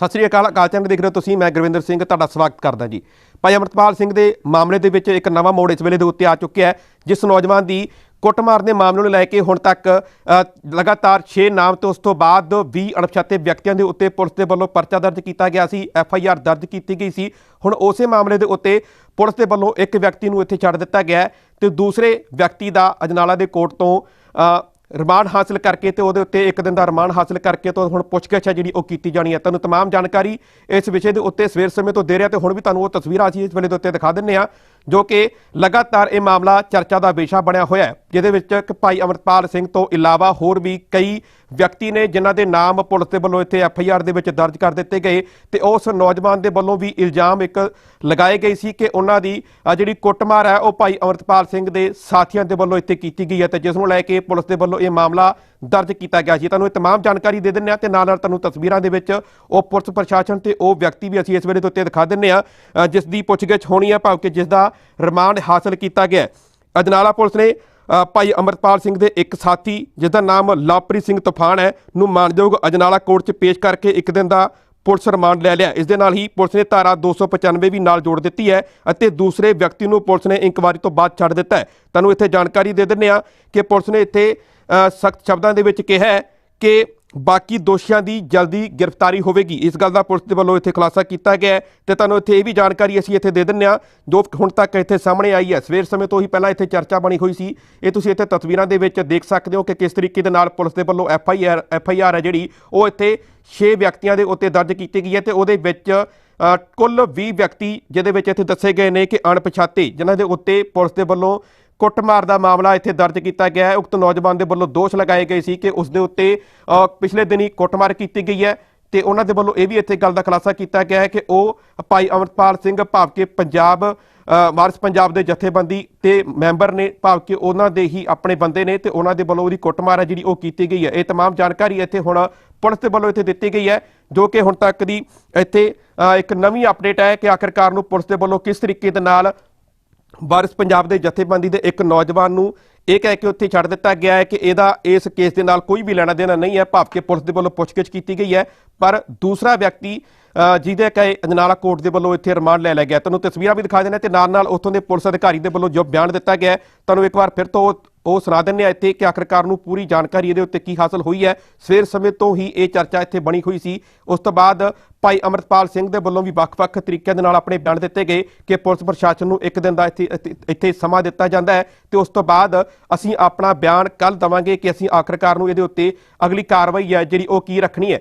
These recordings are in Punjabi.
ਸਤਿ ਸ੍ਰੀ ਅਕਾਲ ਅਕਾਲ ਚੈਨਲ ਦੇਖ ਰਹੇ ਹੋ ਤੁਸੀਂ, ਮੈਂ ਗੁਰਵਿੰਦਰ ਸਿੰਘ, ਤੁਹਾਡਾ ਸਵਾਗਤ ਕਰਦਾ ਜੀ। ਭਾਈ ਅਮਰਤਪਾਲ ਸਿੰਘ ਦੇ ਮਾਮਲੇ ਦੇ ਵਿੱਚ ਇੱਕ ਨਵਾਂ ਮੋੜ ਇਸ ਵੇਲੇ ਦੇ ਉੱਤੇ ਆ ਚੁੱਕਿਆ ਹੈ, ਜਿਸ ਨੌਜਵਾਨ ਦੀ ਕੁੱਟਮਾਰ ਦੇ ਮਾਮਲੇ ਨੂੰ ਲੈ ਕੇ ਹੁਣ ਤੱਕ ਲਗਾਤਾਰ 6 ਨਾਮ ਤੇ ਉਸ ਤੋਂ ਬਾਅਦ 20 ਅਣਪਛਾਤੇ ਵਿਅਕਤੀਆਂ ਦੇ ਉੱਤੇ ਪੁਲਿਸ ਦੇ ਵੱਲੋਂ ਪਰਚਾ ਦਰਜ ਕੀਤਾ ਗਿਆ ਸੀ, ਐਫ ਆਈ ਆਰ ਦਰਜ ਕੀਤੀ ਗਈ ਸੀ। ਹੁਣ ਉਸੇ ਮਾਮਲੇ ਦੇ ਉੱਤੇ ਪੁਲਿਸ ਦੇ ਵੱਲੋਂ ਇੱਕ ਵਿਅਕਤੀ ਨੂੰ ਇੱਥੇ ਛੱਡ ਦਿੱਤਾ ਗਿਆ ਹੈ ਤੇ ਦੂਸਰੇ ਵਿਅਕਤੀ ਦਾ ਅਜਨਾਲਾ ਦੇ ਕੋਰਟ ਤੋਂ ਰਿਮਾਂਡ ਹਾਸਲ ਕਰਕੇ ਤੇ ਉਹਦੇ ਉੱਤੇ ਇੱਕ ਦਿਨ ਦਾ ਰਿਮਾਂਡ ਹਾਸਲ ਕਰਕੇ ਤੋਂ ਹੁਣ ਪੁੱਛਗਿੱਛ ਹੈ ਜਿਹੜੀ ਉਹ ਕੀਤੀ ਜਾਣੀ ਹੈ ਤੁਹਾਨੂੰ तमाम ਜਾਣਕਾਰੀ ਇਸ ਵਿਸ਼ੇ ਦੇ ਉੱਤੇ ਸਵੇਰ ਸਮੇਂ ਤੋਂ ਦੇ ਰਿਹਾ ਤੇ ਹੁਣ ਵੀ ਤੁਹਾਨੂੰ ਉਹ ਤਸਵੀਰਾਂ ਅਸੀਂ ਇਸ ਵੇਲੇ ਦੇ ਉੱਤੇ ਦਿਖਾ ਦਿੰਨੇ ਆ ਜੋ ਕਿ ਲਗਾਤਾਰ ਇਹ ਮਾਮਲਾ ਚਰਚਾ ਦਾ ਵਿਸ਼ਾ ਬਣਿਆ ਹੋਇਆ ਹੈ, ਜਿਹਦੇ ਵਿੱਚ ਕਿ ਭਾਈ ਅਮਰਪਾਲ ਸਿੰਘ ਤੋਂ ਇਲਾਵਾ ਹੋਰ ਵੀ ਕਈ ਵਿਅਕਤੀ ਨੇ, ਜਿਨ੍ਹਾਂ ਦੇ ਨਾਮ ਪੁਲਿਸ ਦੇ ਵੱਲੋਂ ਇੱਥੇ ਐਫ ਆਈ ਆਰ ਦੇ ਵਿੱਚ ਦਰਜ ਕਰ ਦਿੱਤੇ ਗਏ ਤੇ ਉਸ ਨੌਜਵਾਨ ਦੇ ਵੱਲੋਂ ਵੀ ਇਲਜ਼ਾਮ ਇੱਕ ਲਗਾਏ ਗਏ ਸੀ ਕਿ ਉਹਨਾਂ ਦੀ ਜਿਹੜੀ ਕੁੱਟਮਾਰ ਹੈ, ਉਹ ਭਾਈ ਅਮਰਪਾਲ ਸਿੰਘ ਦੇ ਸਾਥੀਆਂ ਦੇ ਵੱਲੋਂ ਇੱਥੇ ਕੀਤੀ ਗਈ ਹੈ ਤੇ ਜਿਸ ਨੂੰ ਲੈ ਕੇ ਪੁਲਿਸ ਦੇ ਵੱਲੋਂ ਇਹ ਮਾਮਲਾ ਦਰਜ ਕੀਤਾ ਗਿਆ ਸੀ। ਤੁਹਾਨੂੰ ਇਹ ਤਮਾਮ ਜਾਣਕਾਰੀ ਦੇ ਦਿੰਨੇ ਆ ਤੇ ਨਾਲ ਨਾਲ ਤੁਹਾਨੂੰ ਤਸਵੀਰਾਂ ਦੇ ਵਿੱਚ ਉਹ ਪੁਲਿਸ ਪ੍ਰਸ਼ਾਸਨ ਤੇ ਉਹ ਵਿਅਕਤੀ ਵੀ ਅਸੀਂ ਇਸ ਵੇਲੇ ਦੇ ਉੱਤੇ ਦਿਖਾ ਦਿੰਨੇ ਆ ਜਿਸ ਦੀ ਪੁੱਛਗਿੱਛ ਹੋਣੀ ਆ ਭਾਵੇਂ ਕਿ ਜਿਸ ਦਾ ਰਿਮਾਂਡ ਹਾਸਲ ਕੀਤਾ ਗਿਆ ਅਜਨਾਲਾ ਪੁਲਿਸ ਨੇ ਭਾਈ ਅਮਰਪਾਲ ਸਿੰਘ ਦੇ ਇੱਕ ਸਾਥੀ, ਜਿਸ ਦਾ ਨਾਮ ਲਾਪਰੀ ਸਿੰਘ ਤੂਫਾਨ ਹੈ, ਨੂੰ ਮਾਨਯੋਗ ਅਜਨਾਲਾ ਕੋਰਟ 'ਚ ਪੇਸ਼ ਕਰਕੇ ਇੱਕ ਦਿਨ ਦਾ ਪੁਲਿਸ ਰਿਮਾਂਡ ਲੈ ਲਿਆ। ਇਸ ਦੇ ਨਾਲ ਹੀ ਪੁਲਿਸ ਨੇ ਧਾਰਾ 295 ਵੀ ਨਾਲ ਜੋੜ ਦਿੱਤੀ ਹੈ ਅਤੇ ਦੂਸਰੇ ਵਿਅਕਤੀ ਨੂੰ ਪੁਲਿਸ ਨੇ ਇਨਕੁਆਰੀ ਤੋਂ ਬਾਅਦ ਛੱਡ ਦਿੱਤਾ ਹੈ। ਤੁਹਾਨੂੰ ਇੱਥੇ ਜਾਣਕਾਰੀ ਦੇ ਦਿੰਨੇ ਆ ਕਿ ਪੁਲਿਸ ਨੇ ਇੱਥੇ ਸਖਤ ਸ਼ਬਦਾਂ ਦੇ ਵਿੱਚ ਕਿਹਾ ਹੈ ਕਿ ਬਾਕੀ ਦੋਸ਼ੀਆਂ ਦੀ ਜਲਦੀ ਗ੍ਰਿਫਤਾਰੀ ਹੋਵੇਗੀ। ਇਸ ਗੱਲ ਦਾ ਪੁਲਿਸ ਦੇ ਵੱਲੋਂ ਇੱਥੇ ਖੁਲਾਸਾ ਕੀਤਾ ਗਿਆ ਹੈ ਤੇ ਤੁਹਾਨੂੰ ਇੱਥੇ ਇਹ ਵੀ ਜਾਣਕਾਰੀ ਅਸੀਂ ਇੱਥੇ ਦੇ ਦਿੰਨੇ ਆ ਜੋ ਹੁਣ ਤੱਕ ਇੱਥੇ ਸਾਹਮਣੇ ਆਈ ਹੈ। ਸਵੇਰ ਸਮੇਂ ਤੋਂ ਹੀ ਪਹਿਲਾਂ ਇੱਥੇ ਚਰਚਾ ਬਣੀ ਹੋਈ ਸੀ। ਇਹ ਤੁਸੀਂ ਇੱਥੇ ਤਸਵੀਰਾਂ ਦੇ ਵਿੱਚ ਦੇਖ ਸਕਦੇ ਹੋ ਕਿ ਕਿਸ ਤਰੀਕੇ ਦੇ ਨਾਲ ਪੁਲਿਸ ਦੇ ਵੱਲੋਂ F I R, F I R ਹੈ ਜਿਹੜੀ, ਉਹ ਇੱਥੇ 6 ਵਿਅਕਤੀਆਂ ਦੇ ਉੱਤੇ ਦਰਜ ਕੀਤੀ ਗਈ ਹੈ ਤੇ ਉਹਦੇ ਵਿੱਚ ਕੁੱਲ 20 ਵਿਅਕਤੀ ਜਿਹਦੇ ਵਿੱਚ ਇੱਥੇ ਦੱਸੇ ਗਏ ਨੇ ਕਿ ਅਣਪਛਾਤੇ, ਜਿਨ੍ਹਾਂ ਦੇ ਉੱਤੇ ਪੁਲਿਸ ਦੇ ਵੱਲੋਂ ਕੁੱਟਮਾਰ ਦਾ ਮਾਮਲਾ ਇੱਥੇ ਦਰਜ ਕੀਤਾ ਗਿਆ ਹੈ ਉਕਤ ਨੌਜਵਾਨ ਦੇ ਵੱਲੋਂ ਦੋਸ਼ ਲਗਾਏ ਗਏ ਸੀ ਕਿ ਉਸ ਦੇ ਉੱਤੇ ਅ, ਪਿਛਲੇ ਦਿਨੀ ਕੁੱਟਮਾਰ ਕੀਤੀ ਗਈ ਹੈ ਤੇ ਉਹਨਾਂ ਦੇ ਵੱਲੋਂ ਇਹ ਵੀ ਇੱਥੇ ਗੱਲ ਦਾ ਖੁਲਾਸਾ ਕੀਤਾ ਗਿਆ ਹੈ ਕਿ ਉਹ ਭਾਈ ਅਮਰਪਾਲ ਸਿੰਘ ਭਾਵ ਕਿ ਪੰਜਾਬ ਅ, ਵਾਰਿਸ ਪੰਜਾਬ ਦੇ ਜਥੇਬੰਦੀ ਤੇ ਮੈਂਬਰ ਨੇ ਭਾਵ ਕਿ ਉਹਨਾਂ ਦੇ ਹੀ ਆਪਣੇ ਬੰਦੇ ਨੇ ਤੇ ਉਹਨਾਂ ਦੇ ਵੱਲੋਂ ਉਹਦੀ ਕੁੱਟਮਾਰ ਹੈ ਜਿਹੜੀ ਉਹ ਕੀਤੀ ਗਈ ਹੈ ਇਹ तमाम ਜਾਣਕਾਰੀ ਇੱਥੇ ਹੁਣ ਪੁਲਿਸ ਦੇ ਵੱਲੋਂ ਇੱਥੇ ਦਿੱਤੀ ਗਈ ਹੈ ਜੋ ਕਿ ਹੁਣ ਤੱਕ ਦੀ ਇੱਥੇ ਅ, ਇੱਕ ਨਵੀਂ ਅਪਡੇਟ ਹੈ ਕਿ ਆਖਰਕਾਰ ਨੂੰ ਪੁਲਿਸ ਦੇ ਵੱਲੋਂ ਕਿਸ ਤਰੀਕੇ ਦੇ ਨਾਲ ਵਾਰਿਸ ਪੰਜਾਬ ਦੇ ਜਥੇਬੰਦੀ ਦੇ ਇੱਕ ਨੌਜਵਾਨ ਨੂੰ ਇਹ ਕਹਿ ਕੇ ਉੱਥੇ ਛੱਡ ਦਿੱਤਾ ਗਿਆ ਹੈ ਕਿ ਇਹਦਾ ਇਸ ਕੇਸ ਦੇ ਨਾਲ ਕੋਈ ਵੀ ਲੈਣਾ ਦੇਣਾ ਨਹੀਂ ਹੈ। ਭਾਵ ਕਿ ਪੁਲਿਸ ਦੇ ਵੱਲੋਂ ਪੁੱਛਗਿੱਛ ਕੀਤੀ ਗਈ ਹੈ, ਪਰ ਦੂਸਰਾ ਵਿਅਕਤੀ ਜਿਹਦੇ ਕਹੇ ਅਜਨਾਲਾ ਕੋਰਟ ਦੇ ਵੱਲੋਂ ਇੱਥੇ ਰਿਮਾਂਡ ਲੈ ਲਿਆ ਗਿਆ। ਤੁਹਾਨੂੰ ਤਸਵੀਰਾਂ ਵੀ ਦਿਖਾ ਦੇਣਾ ਤੇ ਨਾਲ ਨਾਲ ਉੱਥੋਂ ਦੇ ਪੁਲਿਸ ਅਧਿਕਾਰੀ ਦੇ ਵੱਲੋਂ ਜੋ ਬਿਆਨ ਦਿੱਤਾ ਗਿਆ ਤੁਹਾਨੂੰ ਇੱਕ ਵਾਰ ਫਿਰ ਤੋਂ ਉਹ- ਉਹ ਸੁਣਾ ਦਿੰਦੇ ਆ ਇੱਥੇ ਕਿ ਆਖਰਕਾਰ ਨੂੰ ਪੂਰੀ ਜਾਣਕਾਰੀ ਇਹਦੇ ਉੱਤੇ ਕੀ ਹਾਸਲ ਹੋਈ ਹੈ। ਸਵੇਰ ਸਮੇਂ ਤੋਂ ਹੀ ਇਹ ਚਰਚਾ ਇੱਥੇ ਬਣੀ ਹੋਈ ਸੀ। ਉਸ ਤੋਂ ਬਾਅਦ ਭਾਈ ਅਮਰਤਪਾਲ ਸਿੰਘ ਦੇ ਵੱਲੋਂ ਵੀ ਵੱਖ-ਵੱਖ ਤਰੀਕਿਆਂ ਦੇ ਨਾਲ ਆਪਣੇ ਬਿਆਨ ਦਿੱਤੇ ਗਏ ਕਿ ਪੁਲਿਸ ਪ੍ਰਸ਼ਾਸਨ ਨੂੰ ਇੱਕ ਦਿਨ ਦਾ ਇੱਥੇ, ਇੱਥੇ- ਇੱਥੇ ਸਮਾਂ ਦਿੱਤਾ ਜਾਂਦਾ ਹੈ ਤੇ ਉਸ ਤੋਂ ਬਾਅਦ ਅਸੀਂ ਆਪਣਾ ਬਿਆਨ ਕੱਲ ਦਵਾਂਗੇ ਕਿ ਅਸੀਂ ਆਖਰਕਾਰ ਨੂੰ ਇਹਦੇ ਉੱਤੇ ਅਗਲੀ ਕਾਰਵਾਈ ਹੈ ਜਿਹੜੀ ਉਹ ਕੀ ਰੱਖਣੀ ਹੈ।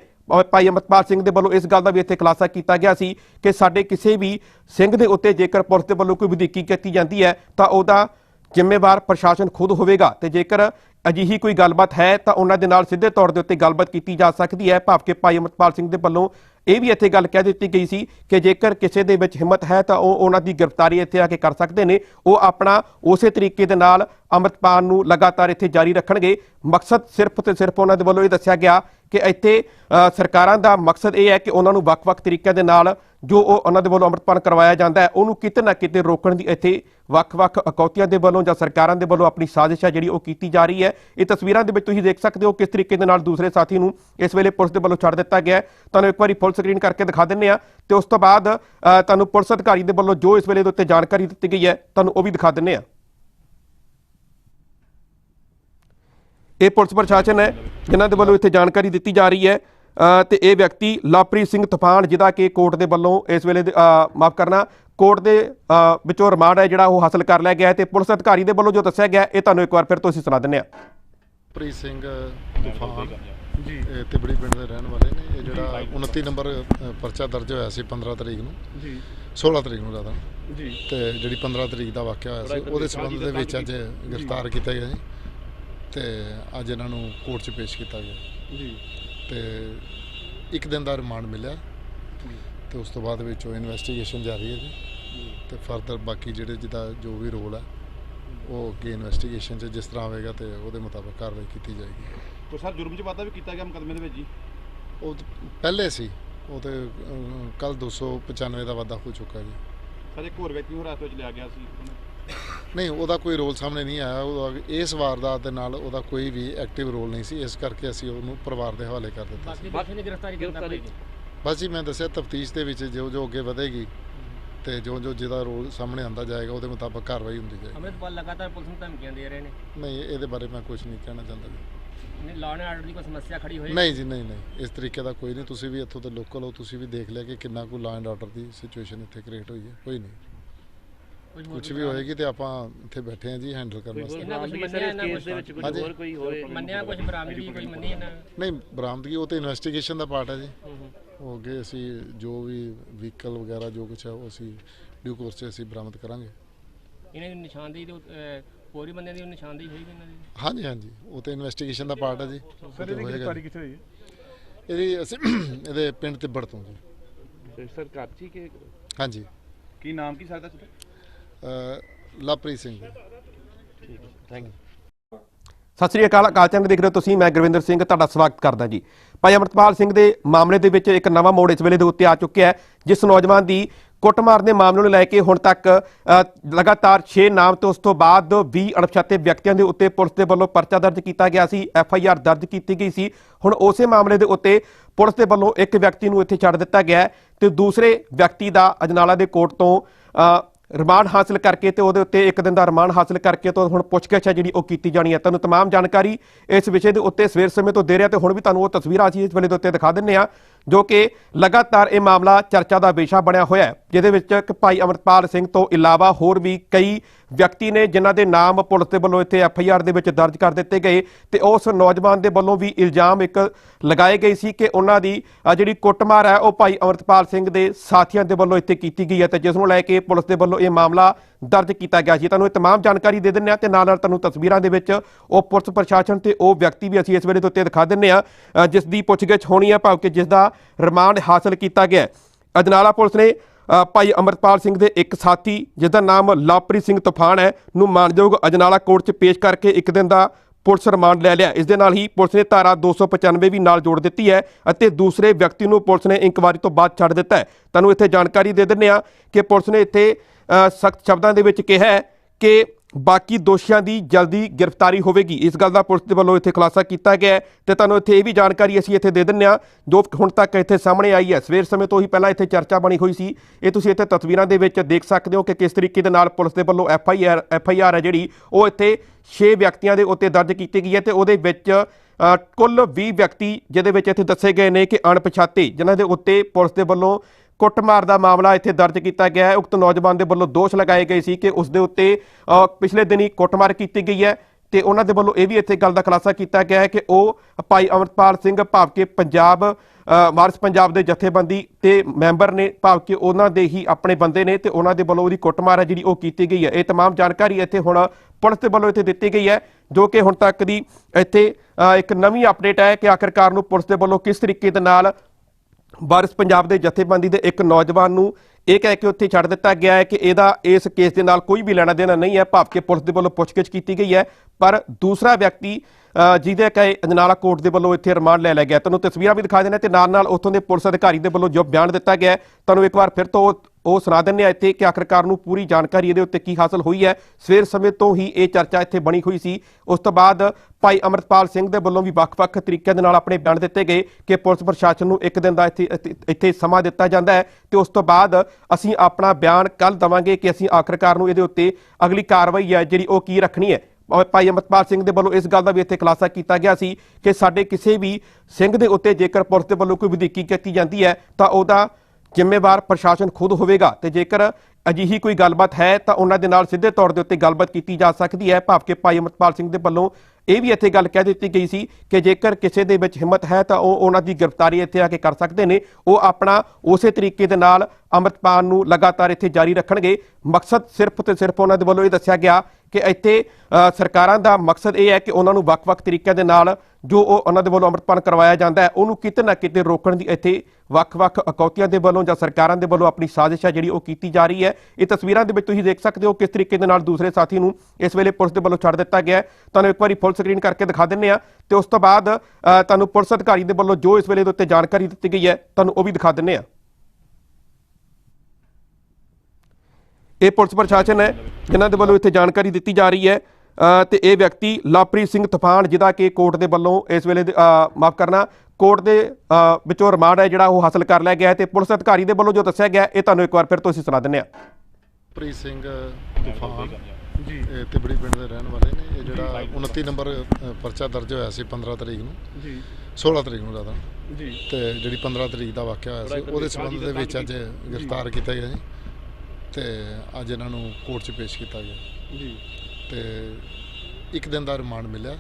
ਭਾਈ ਅਮਰਪਾਲ ਸਿੰਘ ਦੇ ਵੱਲੋਂ ਇਸ ਗੱਲ ਦਾ ਵੀ ਇੱਥੇ ਖੁਲਾਸਾ ਕੀਤਾ ਗਿਆ ਸੀ ਕਿ ਸਾਡੇ ਕਿਸੇ ਵੀ ਸਿੰਘ ਦੇ ਉੱਤੇ ਜੇਕਰ ਪੁਲਿਸ ਦੇ ਵੱਲੋਂ ਕੋਈ ਵਧੀਕੀ ਕੀਤੀ ਜਾਂਦੀ ਹੈ ਤਾਂ ਉਹਦਾ ਜ਼ਿੰਮੇਵਾਰ ਪ੍ਰਸ਼ਾਸਨ ਖੁਦ ਹੋਵੇਗਾ ਤੇ ਜੇਕਰ ਅਜਿਹੀ ਕੋਈ ਗੱਲਬਾਤ ਹੈ ਤਾਂ ਉਹਨਾਂ ਦੇ ਨਾਲ ਸਿੱਧੇ ਤੌਰ ਦੇ ਉੱਤੇ ਗੱਲਬਾਤ ਕੀਤੀ ਜਾ ਸਕਦੀ ਹੈ। ਭਾਵ ਕਿ ਭਾਈ ਅਮਰਪਾਲ ਸਿੰਘ ਦੇ ਵੱਲੋਂ ਇਹ ਵੀ ਇੱਥੇ ਗੱਲ ਕਹਿ ਦਿੱਤੀ ਗਈ ਸੀ ਕਿ ਜੇਕਰ ਕਿਸੇ ਦੇ ਵਿੱਚ ਹਿੰਮਤ ਹੈ ਤਾਂ ਉਹ ਉਹਨਾਂ ਦੀ ਗ੍ਰਿਫਤਾਰੀ ਇੱਥੇ ਆ ਕੇ ਕਰ ਸਕਦੇ ਨੇ। ਉਹ ਆਪਣਾ ਉਸੇ ਤਰੀਕੇ ਦੇ ਨਾਲ ਅਮਰਪਾਲ ਨੂੰ ਲਗਾਤਾਰ ਇੱਥੇ ਜਾਰੀ ਰੱਖਣਗੇ। ਮਕਸਦ ਸਿਰਫ ਤੇ ਸਿਰਫ ਉਹਨਾਂ ਦੇ ਵੱਲੋਂ ਇਹ ਦੱਸਿਆ ਗਿਆ ਕਿ ਇੱਥੇ ਸਰਕਾਰਾਂ ਦਾ ਮਕਸਦ ਇਹ ਹੈ ਕਿ ਉਹਨਾਂ ਨੂੰ ਵੱਖ-ਵੱਖ ਤਰੀਕਿਆਂ ਦੇ ਨਾਲ ਜੋ ਉਹ ਉਹਨਾਂ ਦੇ ਵੱਲੋਂ ਅੰਮ੍ਰਿਤਪਾਨ ਕਰਵਾਇਆ ਜਾਂਦਾ ਹੈ, ਉਹਨੂੰ ਕਿਤੇ ਨਾ ਕਿਤੇ ਰੋਕਣ ਦੀ ਇੱਥੇ ਵੱਖ-ਵੱਖ ਅਕੌਤੀਆਂ ਦੇ ਵੱਲੋਂ ਜਾਂ ਸਰਕਾਰਾਂ ਦੇ ਵੱਲੋਂ ਆਪਣੀ ਸਾਜ਼ਿਸ਼ ਹੈ ਜਿਹੜੀ ਉਹ ਕੀਤੀ ਜਾ ਰਹੀ ਹੈ। ਇਹ ਤਸਵੀਰਾਂ ਦੇ ਵਿੱਚ ਤੁਸੀਂ ਦੇਖ ਸਕਦੇ ਹੋ ਕਿਸ ਤਰੀਕੇ ਦੇ ਨਾਲ ਦੂਸਰੇ ਸਾਥੀ ਨੂੰ ਇਸ ਵੇਲੇ ਪੁਲਿਸ ਦੇ ਵੱਲੋਂ ਛੱਡ ਦਿੱਤਾ ਗਿਆ ਤੁਹਾਨੂੰ ਇੱਕ ਵਾਰੀ ਫੁੱਲ ਸਕਰੀਨ ਕਰਕੇ ਦਿਖਾ ਦਿੰਨੇ ਆ ਤੇ ਉਸ ਤੋਂ ਬਾਅਦ ਤੁਹਾਨੂੰ ਪੁਲਿਸ ਅਧਿਕਾਰੀ ਦੇ ਵੱਲੋਂ ਜੋ ਇਸ ਵੇਲੇ ਦੇ ਉੱਤੇ ਜਾਣਕਾਰੀ ਦਿੱਤੀ ਗਈ ਹੈ, ਤੁਹਾਨੂੰ ਉਹ ਵੀ ਦਿਖਾ ਦਿੰਨੇ ਆ ਇਹ ਪੁਲਿਸ ਪ੍ਰਸ਼ਾਸਨ ਹੈ, ਜਿਨ੍ਹਾਂ ਦੇ ਵੱਲੋਂ ਇੱਥੇ ਜਾਣਕਾਰੀ ਦਿੱਤੀ ਜਾ ਰਹੀ ਹੈ। ਤੇ ਇਹ ਵਿਅਕਤੀ ਲਵਪ੍ਰੀਤ ਸਿੰਘ ਤੂਫਾਨ ਜਿਹਦਾ ਕਿ ਕੋਰਟ ਦੇ ਵੱਲੋਂ ਇਸ ਵੇਲੇ ਮਾਫ ਕਰਨਾ ਕੋਰਟ ਦੇ ਵਿੱਚੋਂ ਰਿਮਾਂਡ ਹੈ ਜਿਹੜਾ ਉਹ ਹਾਸਲ ਕਰ ਲਿਆ ਗਿਆ ਹੈ ਤੇ ਪੁਲਿਸ ਅਧਿਕਾਰੀ ਦੇ ਵੱਲੋਂ ਜੋ ਦੱਸਿਆ ਗਿਆ ਇਹ ਤੁਹਾਨੂੰ ਇੱਕ ਵਾਰ ਫਿਰ ਤੋਂ ਅਸੀਂ ਸੁਣਾ ਦਿੰਨੇ ਆ ਪ੍ਰੀਤ ਸਿੰਘ ਤੂਫਾਨ ਜੀ ਇਹ ਤਿਬੜੀ ਪਿੰਡ ਦੇ ਰਹਿਣ ਵਾਲੇ ਨੇ। ਇਹ ਜਿਹੜਾ 29 ਨੰਬਰ ਪਰਚਾ ਦਰਜ ਹੋਇਆ ਸੀ 15 ਤਰੀਕ ਨੂੰ। ਜੀ। 16 ਤਰੀਕ ਨੂੰ ਜ਼ਿਆਦਾ। ਜੀ। ਤੇ ਜਿਹੜੀ 15 ਤਰੀਕ ਦਾ ਵਾਕਿਆ ਹੋਇਆ ਸੀ ਉਹਦੇ ਸੰਬੰਧ ਦੇ ਵਿੱਚ ਅੱਜ ਗ੍ਰਿਫਤਾਰ ਕੀਤਾ ਗਿਆ ਜੀ। ਤੇ ਅੱਜ ਇਹਨਾਂ ਨੂੰ ਕੋਰਟ 'ਚ ਪੇਸ਼ ਕੀਤਾ ਗਿਆ। ਜੀ। ਤੇ ਇੱਕ ਦਿਨ ਦਾ ਰਿਮਾਂਡ ਮਿਲਿਆ। ਤੇ ਉਸ ਤੋਂ ਬਾਅਦ ਵਿੱਚ ਉਹ ਇਨਵੈਸਟੀਗੇਸ਼ਨ ਜਾਰੀ ਹੈ ਜੀ। ਤੇ ਫਰਦਰ ਬਾਕੀ ਜਿਹੜੇ ਜਿਹਦਾ ਜੋ ਵੀ ਰੋਲ ਹੈ ਉਹ ਅੱਗੇ ਇਨਵੈਸਟੀਗੇਸ਼ਨ 'ਚ ਜਿਸ ਤਰ੍ਹਾਂ ਆਵੇਗਾ ਤੇ ਉਹਦੇ ਮੁਤਾਬਕ ਕਾਰਵਾਈ ਕੀਤੀ ਜਾਏਗੀ। ਤੋ ਸਰ ਜੁਰਮ ਚ ਵਾਧਾ ਵੀ ਕੀਤਾ ਗਿਆ ਮੁਕਦਮੇ ਦੇ ਵਿੱਚ ਜੀ? ਉਹ ਤਾਂ ਪਹਿਲੇ ਸੀ। ਉਹ ਤੇ ਕੱਲ 295 ਦਾ ਵਾਧਾ ਹੋ ਚੁੱਕਾ ਜੀ। ਸਰ ਇੱਕ ਹੋਰ ਵਿਅਕਤੀ ਨੂੰ ਹਿਰਾਸਤ ਵਿੱਚ ਲਿਆ ਗਿਆ ਸੀ। ਨਹੀਂ ਉਹਦਾ ਕੋਈ ਰੋਲ ਸਾਹਮਣੇ ਨਹੀਂ ਆਇਆ। ਉਹਦਾ ਇਸ ਵਾਰਦਾਤ ਦੇ ਨਾਲ ਉਹਦਾ ਕੋਈ ਵੀ ਐਕਟਿਵ ਰੋਲ ਨਹੀਂ ਸੀ। ਇਸ ਕਰਕੇ ਅਸੀਂ ਉਹਨੂੰ ਪਰਿਵਾਰ ਦੇ ਹਵਾਲੇ ਕਰ ਦਿੱਤਾ ਸੀ। ਬਾਕੀ ਦੀ ਗ੍ਰਿਫਤਾਰੀ ਕਿੰਨਾ ਹੋਈ ਬਸ ਜੀ ਮੈਂ ਦੱਸਿਆ ਤਫਤੀਸ਼ ਦੇ ਵਿੱਚ ਜੋ ਜੋ ਅੱਗੇ ਵਧੇਗੀ ਤੇ ਜੋ ਜੋ ਜਿਹਦਾ ਰੋਲ ਸਾਹਮਣੇ ਆਂਦਾ ਜਾਏਗਾ ਉਹਦੇ ਮੁਤਾਬਕ ਕਾਰਵਾਈ ਹੁੰਦੀ ਜਾਏਗੀ। ਅੰਮ੍ਰਿਤਪਾਲ ਲਗਾਤਾਰ ਪੁਲਿਸ ਨੂੰ ਧਮਕੀਆਂ ਦੇ ਰਹੇ ਨੇ। ਨਹੀਂ ਇਹਦੇ ਬਾਰੇ ਮੈਂ ਕੁਝ ਨਹੀਂ ਕਹਿਣਾ ਚਾਹੁੰਦਾ ਜੀ। ਨਹੀਂ ਲਾਅ ਆਰਡਰ ਦੀ ਕੋਈ ਸਮੱਸਿਆ ਖੜੀ ਹੋਈ? ਨਹੀਂ ਜੀ ਨਹੀਂ ਨਹੀਂ। ਇਸ ਤਰੀਕੇ ਦਾ ਕੋਈ ਨਹੀਂ। ਤੁਸੀਂ ਵੀ ਇੱਥੋਂ ਦੇ ਲੋਕਲ ਹੋ ਤੁਸੀਂ ਵੀ ਦੇਖ ਲਿਆ ਕਿ ਕਿੰਨਾ ਕੁ ਲਾਅ ਐਂਡ ਆਰਡਰ ਦੀ ਸਿਚੁਏਸ਼ਨ ਇੱਥੇ ਕ੍ਰੀਏਟ ਹੋਈ ਹੈ। ਕੋਈ ਨਹੀਂ। ਕੁਝ ਕੁਝ ਵੀ ਹੋਏਗੀ ਤੇ ਆਪਾਂ ਇੱਥੇ ਬੈਠੇ ਹਾਂ ਜੀ ਹੈਂਡਲ ਕਰਨ ਵਾਸਤੇ। ਇਹਨਾਂ ਕੁਝ ਮੰਨਿਆ ਇਹਨਾਂ ਕੁਝ ਕੁਝ ਹਾਂਜੀ। ਹੋਰ ਕੋਈ ਹੋਵੇ ਮੰਨਿਆ ਕੁਝ ਬਰਾਮਦਗੀ ਕੋਈ ਮੰਨੀ ਇਹਨਾਂ? ਨਹੀਂ ਬਰਾਮਦਗੀ ਉਹ ਤੇ ਇਨਵੈਸਟੀਗੇਸ਼ਨ ਦਾ ਪਾਰਟ ਹੈ ਜੀ। ਹੂੰ ਅੱਗੇ ਅਸੀਂ ਜੋ ਵੀ ਵਹੀਕਲ ਵਗੈਰਾ ਜੋ ਕੁਝ ਹੈ ਉਹ ਅਸੀਂ ਡਿਊ ਕੋਰਸ 'ਚ ਅਸੀਂ ਬਰਾਮਦ ਕਰਾਂਗੇ। ਇਹਨਾਂ ਦੀ ਨਿਸ਼ਾਨਦੇਹੀ ਦੇ ਵੀ ਬੰਦਿਆਂ ਦੀ ਨਿਸ਼ਾਨਦੇਹੀ ਹੋਏਗੀ ਇਹਨਾਂ ਦੀ? ਹਾਂਜੀ ਹਾਂਜੀ। ਉਹ ਤੇ ਇਨਵੈਸਟੀਗੇਸ਼ਨ ਦਾ ਪਾਰਟ ਹੈ ਜੀ। ਸਰ ਇਹਦੀ ਗ੍ਰਿਫਤਾਰੀ ਕਿੱਥੇ ਹੋਈ ਹੈ? ਇਹਦੀ ਅਸੀਂ ਇਹਦੇ ਪਿੰਡ ਤਿੱਬੜ ਤੋਂ ਜੀ। ਸਰ ਘਰ 'ਚ ਹੀ ਕਿ ਹਾਂਜੀ। ਕੀ ਨਾਮ ਕੀ ਤੁਹਾਡਾ? ਅਹ ਲਵਪ੍ਰੀਤ ਸਿੰਘ ਜੀ। ਠੀਕ ਹੈ thank you Sat Sri Akal Akal channel ਦੇਖ ਰਹੇ ਹੋ ਤੁਸੀਂ ਮੈਂ ਗੁਰਵਿੰਦਰ ਸਿੰਘ ਤੁਹਾਡਾ ਸਵਾਗਤ ਕਰਦਾ ਜੀ। ਭਾਈ ਅਮਰਤਪਾਲ ਸਿੰਘ ਦੇ ਮਾਮਲੇ ਦੇ ਵਿੱਚ ਇੱਕ ਨਵਾਂ ਮੋੜ ਇਸ ਵੇਲੇ ਦੇ ਉੱਤੇ ਆ ਚੁੱਕਿਆ ਹੈ ਜਿਸ ਨੌਜਵਾਨ ਦੀ ਕੁੱਟਮਾਰ ਦੇ ਮਾਮਲੇ ਨੂੰ ਲੈ ਕੇ ਹੁਣ ਤੱਕ ਲਗਾਤਾਰ 6 ਨਾਮ ਤੇ ਉਸ ਤੋਂ ਬਾਅਦ 20 ਅਣਪਛਾਤੇ ਵਿਅਕਤੀਆਂ ਦੇ ਉੱਤੇ ਪੁਲਿਸ ਦੇ ਵੱਲੋਂ ਪਰਚਾ ਦਰਜ ਕੀਤਾ ਗਿਆ ਸੀ ਐਫ ਆਈ ਆਰ ਦਰਜ ਕੀਤੀ ਗਈ ਸੀ। ਹੁਣ ਉਸੇ ਮਾਮਲੇ ਦੇ ਉੱਤੇ ਪੁਲਿਸ ਦੇ ਵੱਲੋਂ ਇੱਕ ਵਿਅਕਤੀ ਨੂੰ ਇੱਥੇ ਛੱਡ ਦਿੱਤਾ ਗਿਆ ਤੇ ਦੂਸਰੇ ਵਿਅਕਤੀ ਦਾ ਅਜਨਾਲਾ ਦੇ ਕੋਰਟ ਤੋਂ ਰਿਮਾਂਡ ਹਾਸਲ ਕਰਕੇ ਤੇ ਉਹਦੇ ਉੱਤੇ ਇੱਕ ਦਿਨ ਦਾ ਰਿਮਾਂਡ ਹਾਸਲ ਕਰਕੇ ਤੋਂ ਹੁਣ ਪੁੱਛਗਿੱਛ ਹੈ ਜਿਹੜੀ ਉਹ ਕੀਤੀ ਜਾਣੀ ਹੈ ਤੁਹਾਨੂੰ तमाम ਜਾਣਕਾਰੀ ਇਸ ਵਿਸ਼ੇ ਦੇ ਉੱਤੇ ਸਵੇਰ ਸਮੇਂ ਤੋਂ ਦੇ ਰਿਹਾ ਤੇ ਹੁਣ ਵੀ ਤੁਹਾਨੂੰ ਉਹ ਤਸਵੀਰਾਂ ਅਸੀਂ ਇਸ ਵੇਲੇ ਦੇ ਉੱਤੇ ਦਿਖਾ ਦਿੰਨੇ ਆ ਜੋ ਕਿ ਲਗਾਤਾਰ ਇਹ ਮਾਮਲਾ ਚਰਚਾ ਦਾ ਵਿਸ਼ਾ ਬਣਿਆ ਹੋਇਆ ਹੈ ਜਿਹਦੇ ਵਿੱਚ ਇੱਕ ਭਾਈ ਅਮਰਪਾਲ ਸਿੰਘ ਤੋਂ ਇਲਾਵਾ ਹੋਰ ਵੀ ਕਈ ਵਿਅਕਤੀ ਨੇ ਜਿਨ੍ਹਾਂ ਦੇ ਨਾਮ ਪੁਲਿਸ ਦੇ ਵੱਲੋਂ ਇੱਥੇ ਐਫ ਆਈ ਆਰ ਦੇ ਵਿੱਚ ਦਰਜ ਕਰ ਦਿੱਤੇ ਗਏ ਤੇ ਉਸ ਨੌਜਵਾਨ ਦੇ ਵੱਲੋਂ ਵੀ ਇਲਜ਼ਾਮ ਇੱਕ ਲਗਾਏ ਗਏ ਸੀ ਕਿ ਉਹਨਾਂ ਦੀ ਅ, ਜਿਹੜੀ ਕੁੱਟਮਾਰ ਹੈ ਉਹ ਭਾਈ ਅਮਰਪਾਲ ਸਿੰਘ ਦੇ ਸਾਥੀਆਂ ਦੇ ਵੱਲੋਂ ਇੱਥੇ ਕੀਤੀ ਗਈ ਹੈ ਤੇ ਜਿਸ ਨੂੰ ਲੈ ਕੇ ਪੁਲਿਸ ਦੇ ਵੱਲੋਂ ਇਹ ਮਾਮਲਾ ਦਰਜ ਕੀਤਾ ਗਿਆ ਸੀ ਤੁਹਾਨੂੰ ਇਹ तमाम ਜਾਣਕਾਰੀ ਦੇ ਦਿੰਨੇ ਆ ਤੇ ਨਾਲ ਨਾਲ ਤੁਹਾਨੂੰ ਤਸਵੀਰਾਂ ਦੇ ਵਿੱਚ ਉਹ ਪੁਲਿਸ ਪ੍ਰਸ਼ਾਸਨ ਤੇ ਉਹ ਵਿਅਕਤੀ ਵੀ ਅਸੀਂ ਇਸ ਵੇਲੇ ਦੇ ਉੱਤੇ ਦਿਖਾ ਦਿੰਨੇ ਆ ਅ, ਜਿਸ ਦੀ ਪੁੱਛਗਿੱਛ ਹੋਣੀ ਹੈ ਭਾਵ ਕਿ ਜਿਸ ਦਾ ਰਿਮਾਂਡ ਹਾਸਲ ਕੀਤਾ ਗਿਆ ਅਜਨਾਲਾ ਪੁਲਿਸ ਨੇ ਭਾਈ ਅਮਰਪਾਲ ਸਿੰਘ ਦੇ ਇੱਕ ਸਾਥੀ ਜਿਸ ਦਾ ਨਾਮ ਲਵਪ੍ਰੀਤ ਸਿੰਘ ਤੂਫਾਨ ਹੈ, ਨੂੰ ਮਾਨਯੋਗ ਅਜਨਾਲਾ ਕੋਰਟ 'ਚ ਪੇਸ਼ ਕਰਕੇ ਇੱਕ ਦਿਨ ਦਾ ਪੁਲਿਸ ਰਿਮਾਂਡ ਲੈ ਲਿਆ। ਇਸ ਦੇ ਨਾਲ ਹੀ ਪੁਲਿਸ ਨੇ ਧਾਰਾ 295 ਵੀ ਨਾਲ ਜੋੜ ਦਿੱਤੀ ਹੈ ਅਤੇ ਦੂਸਰੇ ਵਿਅਕਤੀ ਨੂੰ ਪੁਲਿਸ ਨੇ ਇਨਕੁਆਰੀ ਤੋਂ ਬਾਅਦ ਛੱਡ ਦਿੱਤਾ ਹੈ। ਤੁਹਾਨੂੰ ਇੱਥੇ ਜਾਣਕਾਰੀ ਦੇ ਦਿੰਨੇ ਆ ਕਿ ਪੁਲਿਸ ਨੇ ਇੱਥੇ ਸਖਤ ਸ਼ਬਦਾਂ ਦੇ ਵਿੱਚ ਕਿਹਾ ਹੈ ਕਿ ਬਾਕੀ ਦੋਸ਼ੀਆਂ ਦੀ ਜਲਦੀ ਗ੍ਰਿਫਤਾਰੀ ਹੋਵੇਗੀ। ਇਸ ਗੱਲ ਦਾ ਪੁਲਿਸ ਦੇ ਵੱਲੋਂ ਇੱਥੇ ਖੁਲਾਸਾ ਕੀਤਾ ਗਿਆ ਹੈ ਤੇ ਤੁਹਾਨੂੰ ਇੱਥੇ ਇਹ ਵੀ ਜਾਣਕਾਰੀ ਅਸੀਂ ਇੱਥੇ ਦੇ ਦਿੰਨੇ ਆ ਜੋ ਹੁਣ ਤੱਕ ਇੱਥੇ ਸਾਹਮਣੇ ਆਈ ਹੈ। ਸਵੇਰ ਸਮੇਂ ਤੋਂ ਹੀ ਪਹਿਲਾਂ ਇੱਥੇ ਚਰਚਾ ਬਣੀ ਹੋਈ ਸੀ। ਇਹ ਤੁਸੀਂ ਇੱਥੇ ਤਸਵੀਰਾਂ ਦੇ ਵਿੱਚ ਦੇਖ ਸਕਦੇ ਹੋ ਕਿ ਕਿਸ ਤਰੀਕੇ ਦੇ ਨਾਲ ਪੁਲਿਸ ਦੇ ਵੱਲੋਂ F I R, F I R ਹੈ ਜਿਹੜੀ, ਉਹ ਇੱਥੇ 6 ਵਿਅਕਤੀਆਂ ਦੇ ਉੱਤੇ ਦਰਜ ਕੀਤੀ ਗਈ ਹੈ ਤੇ ਉਹਦੇ ਵਿੱਚ ਕੁੱਲ 20 ਵਿਅਕਤੀ ਜਿਹਦੇ ਵਿੱਚ ਇੱਥੇ ਦੱਸੇ ਗਏ ਨੇ ਕਿ ਅਣਪਛਾਤੇ, ਜਿਨ੍ਹਾਂ ਦੇ ਉੱਤੇ ਪੁਲਿਸ ਦੇ ਵੱਲੋਂ ਕੁੱਟਮਾਰ ਦਾ ਮਾਮਲਾ ਇੱਥੇ ਦਰਜ ਕੀਤਾ ਗਿਆ ਹੈ ਉਕਤ ਨੌਜਵਾਨ ਦੇ ਵੱਲੋਂ ਦੋਸ਼ ਲਗਾਏ ਗਏ ਸੀ ਕਿ ਉਸ ਦੇ ਉੱਤੇ ਅ, ਪਿਛਲੇ ਦਿਨੀ ਕੁੱਟਮਾਰ ਕੀਤੀ ਗਈ ਹੈ ਤੇ ਉਹਨਾਂ ਦੇ ਵੱਲੋਂ ਇਹ ਵੀ ਇੱਥੇ ਗੱਲ ਦਾ ਖੁਲਾਸਾ ਕੀਤਾ ਗਿਆ ਹੈ ਕਿ ਉਹ ਭਾਈ ਅਮਰਪਾਲ ਸਿੰਘ ਭਾਵ ਕਿ ਪੰਜਾਬ ਅ, ਵਾਰਿਸ ਪੰਜਾਬ ਦੇ ਜਥੇਬੰਦੀ ਤੇ ਮੈਂਬਰ ਨੇ ਭਾਵ ਕਿ ਉਹਨਾਂ ਦੇ ਹੀ ਆਪਣੇ ਬੰਦੇ ਨੇ ਤੇ ਉਹਨਾਂ ਦੇ ਵੱਲੋਂ ਉਹਦੀ ਕੁੱਟਮਾਰ ਹੈ ਜਿਹੜੀ ਉਹ ਕੀਤੀ ਗਈ ਹੈ ਇਹ तमाम ਜਾਣਕਾਰੀ ਇੱਥੇ ਹੁਣ ਪੁਲਿਸ ਦੇ ਵੱਲੋਂ ਇੱਥੇ ਦਿੱਤੀ ਗਈ ਹੈ ਜੋ ਕਿ ਹੁਣ ਤੱਕ ਦੀ ਇੱਥੇ ਅ, ਇੱਕ ਨਵੀਂ ਅਪਡੇਟ ਹੈ ਕਿ ਆਖਰਕਾਰ ਨੂੰ ਪੁਲਿਸ ਦੇ ਵੱਲੋਂ ਕਿਸ ਤਰੀਕੇ ਦੇ ਨਾਲ ਵਾਰਿਸ ਪੰਜਾਬ ਦੇ ਜਥੇਬੰਦੀ ਦੇ ਇੱਕ ਨੌਜਵਾਨ ਨੂੰ ਇਹ ਕਹਿ ਕੇ ਉੱਥੇ ਛੱਡ ਦਿੱਤਾ ਗਿਆ ਹੈ ਕਿ ਇਹਦਾ ਇਸ ਕੇਸ ਦੇ ਨਾਲ ਕੋਈ ਵੀ ਲੈਣਾ ਦੇਣਾ ਨਹੀਂ ਹੈ, ਭਾਵ ਕਿ ਪੁਲਿਸ ਦੇ ਵੱਲੋਂ ਪੁੱਛਗਿੱਛ ਕੀਤੀ ਗਈ ਹੈ, ਪਰ ਦੂਸਰਾ ਵਿਅਕਤੀ ਜਿਹਦੇ ਕਹੇ ਅਜਨਾਲਾ ਕੋਰਟ ਦੇ ਵੱਲੋਂ ਇੱਥੇ ਰਿਮਾਂਡ ਲੈ ਲਿਆ ਗਿਆ। ਤੁਹਾਨੂੰ ਤਸਵੀਰਾਂ ਵੀ ਦਿਖਾ ਦੇਣਾ ਤੇ ਨਾਲ ਨਾਲ ਉੱਥੋਂ ਦੇ ਪੁਲਿਸ ਅਧਿਕਾਰੀ ਦੇ ਵੱਲੋਂ ਜੋ ਬਿਆਨ ਦਿੱਤਾ ਗਿਆ ਤੁਹਾਨੂੰ ਇੱਕ ਵਾਰ ਫਿਰ ਤੋਂ ਉਹ- ਉਹ ਸੁਣਾ ਦਿੰਦੇ ਆ ਇੱਥੇ ਕਿ ਆਖਰਕਾਰ ਨੂੰ ਪੂਰੀ ਜਾਣਕਾਰੀ ਇਹਦੇ ਉੱਤੇ ਕੀ ਹਾਸਲ ਹੋਈ ਹੈ। ਸਵੇਰ ਸਮੇਂ ਤੋਂ ਹੀ ਇਹ ਚਰਚਾ ਇੱਥੇ ਬਣੀ ਹੋਈ ਸੀ। ਉਸ ਤੋਂ ਬਾਅਦ ਭਾਈ ਅਮਰਪਾਲ ਸਿੰਘ ਦੇ ਵੱਲੋਂ ਵੀ ਵੱਖ-ਵੱਖ ਤਰੀਕਿਆਂ ਦੇ ਨਾਲ ਆਪਣੇ ਬਿਆਨ ਦਿੱਤੇ ਗਏ ਕਿ ਪੁਲਿਸ ਪ੍ਰਸ਼ਾਸਨ ਨੂੰ ਇੱਕ ਦਿਨ ਦਾ ਇੱਥੇ ਇੱਥੇ- ਇੱਥੇ ਸਮਾਂ ਦਿੱਤਾ ਜਾਂਦਾ ਹੈ ਤੇ ਉਸ ਤੋਂ ਬਾਅਦ ਅਸੀਂ ਆਪਣਾ ਬਿਆਨ ਕੱਲ ਦਵਾਂਗੇ ਕਿ ਅਸੀਂ ਆਖਰਕਾਰ ਨੂੰ ਇਹਦੇ ਉੱਤੇ ਅਗਲੀ ਕਾਰਵਾਈ ਹੈ ਜਿਹੜੀ ਉਹ ਕੀ ਰੱਖਣੀ ਹੈ। ਭਾਈ ਅਮਰਪਾਲ ਸਿੰਘ ਦੇ ਵੱਲੋਂ ਇਸ ਗੱਲ ਦਾ ਵੀ ਇੱਥੇ ਖੁਲਾਸਾ ਕੀਤਾ ਗਿਆ ਸੀ ਕਿ ਸਾਡੇ ਕਿਸੇ ਵੀ ਸਿੰਘ ਦੇ ਉੱਤੇ ਜੇਕਰ ਪੁਲਿਸ ਦੇ ਵੱਲੋਂ ਕੋਈ ਵਧੀਕੀ ਕੀਤੀ ਜਾਂਦੀ ਹੈ ਤਾਂ ਉਹਦਾ ਜ਼ਿੰਮੇਵਾਰ ਪ੍ਰਸ਼ਾਸਨ ਖੁਦ ਹੋਵੇਗਾ ਤੇ ਜੇਕਰ ਅਜਿਹੀ ਕੋਈ ਗੱਲਬਾਤ ਹੈ ਤਾਂ ਉਹਨਾਂ ਦੇ ਨਾਲ ਸਿੱਧੇ ਤੌਰ ਦੇ ਉੱਤੇ ਗੱਲਬਾਤ ਕੀਤੀ ਜਾ ਸਕਦੀ ਹੈ। ਭਾਵ ਕਿ ਭਾਈ ਅਮਰਪਾਲ ਸਿੰਘ ਦੇ ਵੱਲੋਂ ਇਹ ਵੀ ਇੱਥੇ ਗੱਲ ਕਹਿ ਦਿੱਤੀ ਗਈ ਸੀ ਕਿ ਜੇਕਰ ਕਿਸੇ ਦੇ ਵਿੱਚ ਹਿੰਮਤ ਹੈ ਤਾਂ ਉਹ ਉਹਨਾਂ ਦੀ ਗ੍ਰਿਫਤਾਰੀ ਇੱਥੇ ਆ ਕੇ ਕਰ ਸਕਦੇ ਨੇ। ਉਹ ਆਪਣਾ ਉਸੇ ਤਰੀਕੇ ਦੇ ਨਾਲ ਅਮਰਪਾਲ ਨੂੰ ਲਗਾਤਾਰ ਇੱਥੇ ਜਾਰੀ ਰੱਖਣਗੇ। ਮਕਸਦ ਸਿਰਫ ਤੇ ਸਿਰਫ ਉਹਨਾਂ ਦੇ ਵੱਲੋਂ ਇਹ ਦੱਸਿਆ ਗਿਆ ਕਿ ਇੱਥੇ ਸਰਕਾਰਾਂ ਦਾ ਮਕਸਦ ਇਹ ਹੈ ਕਿ ਉਹਨਾਂ ਨੂੰ ਵੱਖ-ਵੱਖ ਤਰੀਕਿਆਂ ਦੇ ਨਾਲ ਜੋ ਉਹ ਉਹਨਾਂ ਦੇ ਵੱਲੋਂ ਅੰਮ੍ਰਿਤਪਾਨ ਕਰਵਾਇਆ ਜਾਂਦਾ ਹੈ, ਉਹਨੂੰ ਕਿਤੇ ਨਾ ਕਿਤੇ ਰੋਕਣ ਦੀ ਇੱਥੇ ਵੱਖ-ਵੱਖ ਅਕੌਤੀਆਂ ਦੇ ਵੱਲੋਂ ਜਾਂ ਸਰਕਾਰਾਂ ਦੇ ਵੱਲੋਂ ਆਪਣੀ ਸਾਜ਼ਿਸ਼ ਹੈ ਜਿਹੜੀ ਉਹ ਕੀਤੀ ਜਾ ਰਹੀ ਹੈ। ਇਹ ਤਸਵੀਰਾਂ ਦੇ ਵਿੱਚ ਤੁਸੀਂ ਦੇਖ ਸਕਦੇ ਹੋ ਕਿਸ ਤਰੀਕੇ ਦੇ ਨਾਲ ਦੂਸਰੇ ਸਾਥੀ ਨੂੰ ਇਸ ਵੇਲੇ ਪੁਲਿਸ ਦੇ ਵੱਲੋਂ ਛੱਡ ਦਿੱਤਾ ਗਿਆ ਹੈ। ਤੁਹਾਨੂੰ ਇੱਕ ਵਾਰੀ ਪੁਲਿਸ ਸਕਰੀਨ ਕਰਕੇ ਦਿਖਾ ਦਿੰਨੇ ਆ ਤੇ ਉਸ ਤੋਂ ਬਾਅਦ ਤੁਹਾਨੂੰ ਪੁਲਿਸ ਅਧਿਕਾਰੀ ਦੇ ਵੱਲੋਂ ਜੋ ਇਸ ਵੇਲੇ ਦੇ ਉੱਤੇ ਜਾਣਕਾਰੀ ਦਿੱਤੀ ਗਈ ਹੈ, ਤੁਹਾਨੂੰ ਉਹ ਵੀ ਦਿਖਾ ਦਿੰਨੇ ਆ। ਇਹ ਪੁਲਿਸ ਪ੍ਰਸ਼ਾਸਨ ਹੈ, ਜਿਨ੍ਹਾਂ ਦੇ ਵੱਲੋਂ ਇੱਥੇ ਜਾਣਕਾਰੀ ਦਿੱਤੀ ਜਾ ਰਹੀ ਹੈ। ਤੇ ਇਹ ਵਿਅਕਤੀ ਲਵਪ੍ਰੀਤ ਸਿੰਘ ਤੂਫਾਨ, ਜਿਹਦਾ ਕਿ ਕੋਰਟ ਦੇ ਵੱਲੋਂ ਇਸ ਵੇਲੇ ਮਾਫ ਕਰਨਾ, ਕੋਰਟ ਦੇ ਵਿੱਚੋਂ ਰਿਮਾਂਡ ਹੈ ਜਿਹੜਾ ਉਹ ਹਾਸਲ ਕਰ ਲਿਆ ਗਿਆ ਹੈ ਤੇ ਪੁਲਿਸ ਅਧਿਕਾਰੀ ਦੇ ਵੱਲੋਂ ਜੋ ਦੱਸਿਆ ਗਿਆ, ਇਹ ਤੁਹਾਨੂੰ ਇੱਕ ਵਾਰ ਫਿਰ ਤੋਂ ਅਸੀਂ ਸੁਣਾ ਦਿੰਦੇ ਹਾਂ ਪ੍ਰੀਤ ਸਿੰਘ ਤੂਫਾਨ। ਜੀ। ਇਹ ਤਿਬੜੀ ਪਿੰਡ ਦੇ ਰਹਿਣ ਵਾਲੇ ਨੇ। ਇਹ ਜਿਹੜਾ 29 ਨੰਬਰ ਪਰਚਾ ਦਰਜ ਹੋਇਆ ਸੀ 15 ਤਰੀਕ ਨੂੰ। ਜੀ। 16 ਤਰੀਕ ਨੂੰ ਜ਼ਿਆਦਾ। ਜੀ। ਤੇ ਜਿਹੜੀ 15 ਤਰੀਕ ਦਾ ਵਾਕਿਆ ਹੋਇਆ ਸੀ ਉਹਦੇ ਸੰਬੰਧ ਦੇ ਵਿੱਚ ਅੱਜ ਗ੍ਰਿਫਤਾਰ ਕੀਤਾ ਗਿਆ ਜੀ। ਤੇ ਅੱਜ ਇਹਨਾਂ ਨੂੰ ਕੋਰਟ 'ਚ ਪੇਸ਼ ਕੀਤਾ ਗਿਆ। ਜੀ। ਤੇ ਇੱਕ ਦਿਨ ਦਾ ਰਿਮਾਂਡ ਮਿਲਿਆ।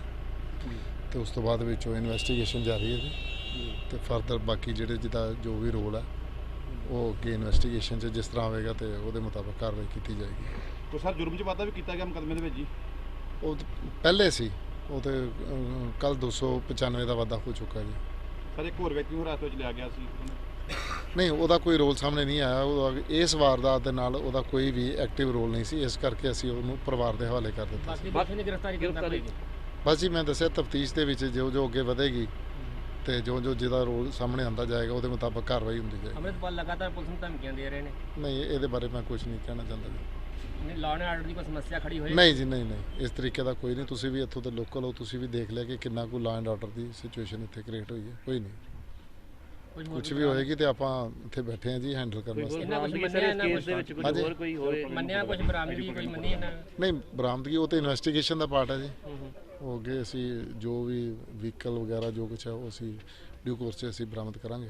ਤੇ ਉਸ ਤੋਂ ਬਾਅਦ ਵਿੱਚ ਉਹ ਇਨਵੈਸਟੀਗੇਸ਼ਨ ਜਾਰੀ ਹੈ ਜੀ। ਤੇ ਫਰਦਰ ਬਾਕੀ ਜਿਹੜੇ ਜਿਹਦਾ ਜੋ ਵੀ ਰੋਲ ਹੈ ਉਹ ਅੱਗੇ ਇਨਵੈਸਟੀਗੇਸ਼ਨ 'ਚ ਜਿਸ ਤਰ੍ਹਾਂ ਆਵੇਗਾ ਤੇ ਉਹਦੇ ਮੁਤਾਬਕ ਕਾਰਵਾਈ ਕੀਤੀ ਜਾਏਗੀ। ਤੋ ਸਰ ਜੁਰਮ ਚ ਵਾਧਾ ਵੀ ਕੀਤਾ ਗਿਆ ਮੁਕਦਮੇ ਦੇ ਵਿੱਚ ਜੀ? ਉਹ ਤਾਂ ਪਹਿਲੇ ਸੀ। ਉਹ ਤੇ ਕੱਲ 295 ਦਾ ਵਾਧਾ ਹੋ ਚੁੱਕਾ ਜੀ। ਸਰ ਇੱਕ ਹੋਰ ਵਿਅਕਤੀ ਨੂੰ ਹਿਰਾਸਤ ਵਿੱਚ ਲਿਆ ਗਿਆ ਸੀ। ਨਹੀਂ ਉਹਦਾ ਕੋਈ ਰੋਲ ਸਾਹਮਣੇ ਨਹੀਂ ਆਇਆ। ਉਹਦਾ ਇਸ ਵਾਰਦਾਤ ਦੇ ਨਾਲ ਉਹਦਾ ਕੋਈ ਵੀ ਐਕਟਿਵ ਰੋਲ ਨਹੀਂ ਸੀ। ਇਸ ਕਰਕੇ ਅਸੀਂ ਉਹਨੂੰ ਪਰਿਵਾਰ ਦੇ ਹਵਾਲੇ ਕਰ ਦਿੱਤਾ ਸੀ। ਬਾਕੀ ਦੀ ਗ੍ਰਿਫਤਾਰੀ ਗ੍ਰਿਫਤਾਰੀ ਹੋਏਗੀ ਬਸ ਜੀ ਮੈਂ ਦੱਸਿਆ ਤਫਤੀਸ਼ ਦੇ ਵਿੱਚ ਜੋ ਜੋ ਅੱਗੇ ਵਧੇਗੀ ਤੇ ਜੋ ਜੋ ਜਿਹਦਾ ਰੋਲ ਸਾਹਮਣੇ ਆਂਦਾ ਜਾਏਗਾ ਉਹਦੇ ਮੁਤਾਬਕ ਕਾਰਵਾਈ ਹੁੰਦੀ ਜਾਏਗੀ। ਅੰਮ੍ਰਿਤਪਾਲ ਲਗਾਤਾਰ ਪੁਲਿਸ ਨੂੰ ਧਮਕੀਆਂ ਦੇ ਰਹੇ ਨੇ। ਨਹੀਂ ਇਹਦੇ ਬਾਰੇ ਮੈਂ ਕੁਝ ਨਹੀਂ ਕਹਿਣਾ ਚਾਹੁੰਦਾ ਜੀ। ਲਾਅ ਐਂਡ ਆਰਡਰ ਦੀ ਕੋਈ ਸਮੱਸਿਆ ਖੜੀ ਹੋਈ? ਨਹੀਂ ਜੀ ਨਹੀਂ ਨਹੀਂ। ਇਸ ਤਰੀਕੇ ਦਾ ਕੋਈ ਨਹੀਂ। ਤੁਸੀਂ ਵੀ ਇੱਥੋਂ ਦੇ ਲੋਕਲ ਹੋ ਤੁਸੀਂ ਵੀ ਦੇਖ ਲਿਆ ਕਿ ਕਿੰਨਾ ਕੁ ਲਾਅ ਐਂਡ ਆਰਡਰ ਦੀ ਸਿਚੁਏਸ਼ਨ ਇੱਥੇ ਕ੍ਰੀਏਟ ਹੋਈ ਹੈ। ਕੋਈ ਨਹੀਂ। ਕੁਝ ਹੋਰ ਕੁਝ ਵੀ ਹੋਏਗੀ ਤੇ ਆਪਾਂ ਇੱਥੇ ਬੈਠੇ ਹਾਂ ਜੀ ਹੈਂਡਲ ਕਰਨ ਵਾਸਤੇ ਇਹਨਾਂ ਸਰ ਮੰਨਿਆ, ਇਸ ਇਹਨਾਂ ਦੇ ਵਿੱਚ ਕੁਝ ਹਾਂਜੀ। ਹੋਰ ਕੋਈ ਹੋਏ? ਮੰਨਿਆ ਕੁਝ ਬਰਾਮਦਗੀ ਕੋਈ ਮੰਨੀ ਇਹਨਾਂ ਨਹੀਂ ਬਰਾਮਦਗੀ ਉਹ ਤੇ ਇਨਵੈਸਟੀਗੇਸ਼ਨ ਦਾ ਪਾਰਟ ਹੈ ਜੀ। ਉਹ ਅੱਗੇ ਅਸੀਂ ਜੋ ਵੀ ਵਹੀਕਲ ਵਗੈਰਾ ਜੋ ਕੁਛ ਹੈ ਉਹ ਅਸੀਂ ਡਿਊ ਕੋਰਸ 'ਚ ਅਸੀਂ ਬਰਾਮਦ ਕਰਾਂਗੇ।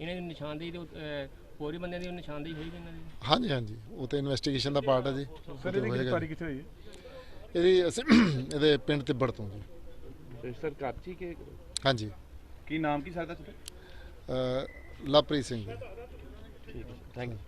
ਇਹਨਾਂ ਦੀ ਨਿਸ਼ਾਨਦੇਹੀ ਦੇ ਉੱਤੇ, ਅਹ, ਹੋਰ ਵੀ ਬੰਦਿਆਂ ਦੀ ਨਿਸ਼ਾਨਦੇਹੀ ਹੋਏਗੀ ਇਹਨਾਂ ਦੀ। ਹਾਂਜੀ ਹਾਂਜੀ। ਉਹ ਤੇ ਇਨਵੈਸਟੀਗੇਸ਼ਨ ਦਾ ਪਾਰਟ ਹੈ ਜੀ। ਸਰ ਇਹਦੀ ਗ੍ਰਿਫਤਾਰੀ। ਕਿੱਥੇ ਹੋਈ ਹੈ? ਇਹਦੀ ਅਸੀਂ ਇਹਦੇ ਪਿੰਡ ਤਿੱਬੜ ਤੋਂ ਜੀ। ਤੇ ਸਰ ਘਰ ਚ ਹੀ ਕਿ ਹਾਂਜੀ। ਕੀ ਨਾਮ ਕੀ ਸਰ ਦਾ ਲਵਪ੍ਰੀਤ ਸਿੰਘ ਜੀ। ਠੀਕ ਹੈ ਥੈਂਕ ਯੂ